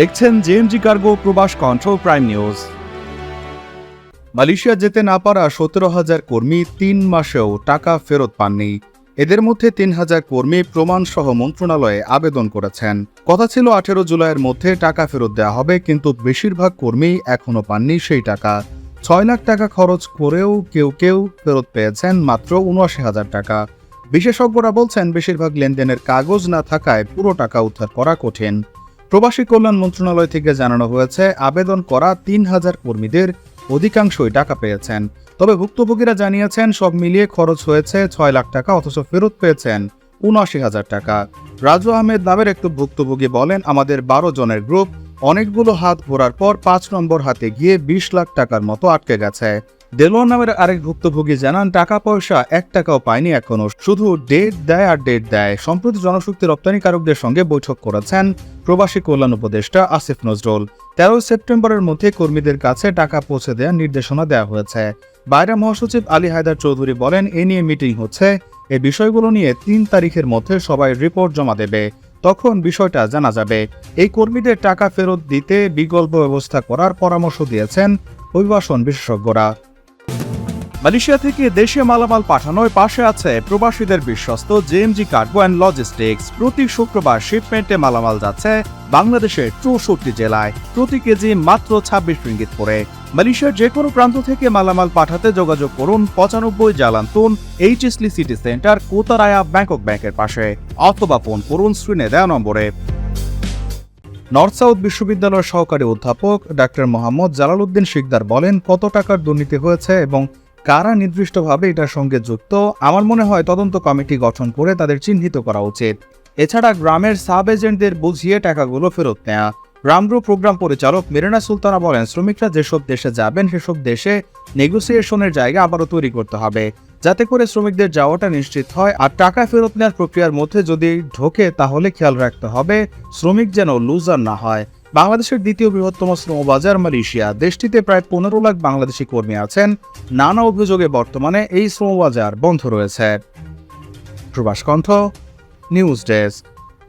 দেখছেন JMG cargo প্রবাস control prime news Malaysia যেতে না পারা সতেরো হাজার কর্মী তিন মাসেও টাকা ফেরত পাননি। এদের মধ্যে তিন হাজার কর্মী প্রমাণসহ মন্ত্রণালয়ে আবেদন করেছেন। কথা ছিল আঠেরো জুলাইয়ের মধ্যে টাকা ফেরত দেওয়া হবে, কিন্তু বেশিরভাগ কর্মী এখনও পাননি সেই টাকা। ছয় লাখ টাকা খরচ করেও কেউ কেউ ফেরত পেয়েছেন মাত্র উনআশি হাজার টাকা। বিশেষজ্ঞরা বলছেন, বেশিরভাগ লেনদেনের কাগজ না থাকায় পুরো টাকা উদ্ধার করা কঠিন। প্রবাসী কল্যাণ মন্ত্রণালয় থেকে জানানো হয়েছে, আবেদন করা তিন হাজার কর্মীদের অধিকাংশই টাকা পেয়েছেন। তবে ভুক্তভোগীরা জানিয়েছেন, সব মিলিয়ে খরচ হয়েছে ছয় লাখ টাকা, অথচ ফেরত পেয়েছেন উনআশি হাজার টাকা। রাজু আহমেদ নামের একটু ভুক্তভোগী বলেন, আমাদের বারো জনের গ্রুপ, অনেকগুলো হাত ঘোরার পর পাঁচ নম্বর হাতে গিয়ে বিশ লাখ টাকার মতো আটকে গেছে। দেলোয়ার নামের আরেক ভুক্তভোগী জানান টাকা পয়সা এক টাকাও পায়নি এখনও শুধু ডেট দেয় আর ডেট দেয়। সম্প্রতি জনশক্তি রপ্তানিকারকদের সঙ্গে বৈঠক করেছেন প্রবাসী কল্যাণ উপদেষ্টা আসিফ নজরুল। তেরোই সেপ্টেম্বরের মধ্যে কর্মীদের কাছে টাকা পৌঁছে দেওয়ার নির্দেশনা দেওয়া হয়েছে। বাইরা মহাসচিব আলী হায়দার চৌধুরী বলেন, এ নিয়ে মিটিং হচ্ছে। এই বিষয়গুলো নিয়ে তিন তারিখের মধ্যে সবাই রিপোর্ট জমা দেবে। তখন বিষয়টা জানা যাবে। এই কর্মীদের টাকা ফেরত দিতে বিকল্প ব্যবস্থা করার পরামর্শ দিয়েছেন অভিবাসন বিশেষজ্ঞরা। মালয়েশিয়া থেকে দেশে মালামাল পাঠানোর পাশে আছে প্রবাসীদের বিশ্বস্ত জেএমজি কার্গো অ্যান্ড লজিস্টিক্স। প্রতি শুক্রবার শিপমেন্টে মালামাল যাচ্ছে বাংলাদেশের চৌষট্টি জেলায়। প্রতি কেজি মাত্র ছাব্বিশ রিঙ্গিত করে। মালয়েশিয়ার যে কোনো প্রান্ত থেকে মালামাল পাঠাতে যোগাযোগ করুন পঁচানব্বই Jalan Tun H S Lee city centre, Kotaraya, Bangkok ব্যাংকের পাশে অথবা ফোন করুন স্ক্রিনে দেওয়া নম্বরে। নর্থ সাউথ বিশ্ববিদ্যালয়ের সহকারী অধ্যাপক ডাক্তার মোহাম্মদ জালালউদ্দিন শিকদার বলেন, কত টাকার দুর্নীতি হয়েছে এবং কারা নির্দিষ্টভাবে এটার সঙ্গে যুক্ত? আমার মনে হয় তদন্ত কমিটি গঠন করে তাদের চিহ্নিত করা উচিত। এছাড়া গ্রামের সাব এজেন্টদের বুঝিয়ে টাকাগুলো ফেরত নেওয়া রামরু প্রোগ্রাম পরিচালক মেরিনা সুলতানা বলেন, শ্রমিকরা যেসব দেশে যাবেন, সেসব দেশে নেগোসিয়েশনের জায়গা আবারও তৈরি করতে হবে। যাতে করে শ্রমিকদের যাওয়াটা নিশ্চিত হয়। আর টাকা ফেরত নেওয়ার প্রক্রিয়ার মধ্যে যদি ঢোকে, তাহলে খেয়াল রাখতে হবে, শ্রমিক যেন লুজার না হয়। বাংলাদেশের দ্বিতীয় বৃহত্তম শ্রমবাজার মালয়েশিয়া। দেশটিতে প্রায় পনেরো লাখ বাংলাদেশি কর্মী আছেন। নানা অভিযোগে বর্তমানে এই শ্রমবাজার বন্ধ রয়েছে। প্রভাস কণ্ঠ, নিউজ ডেস্ক।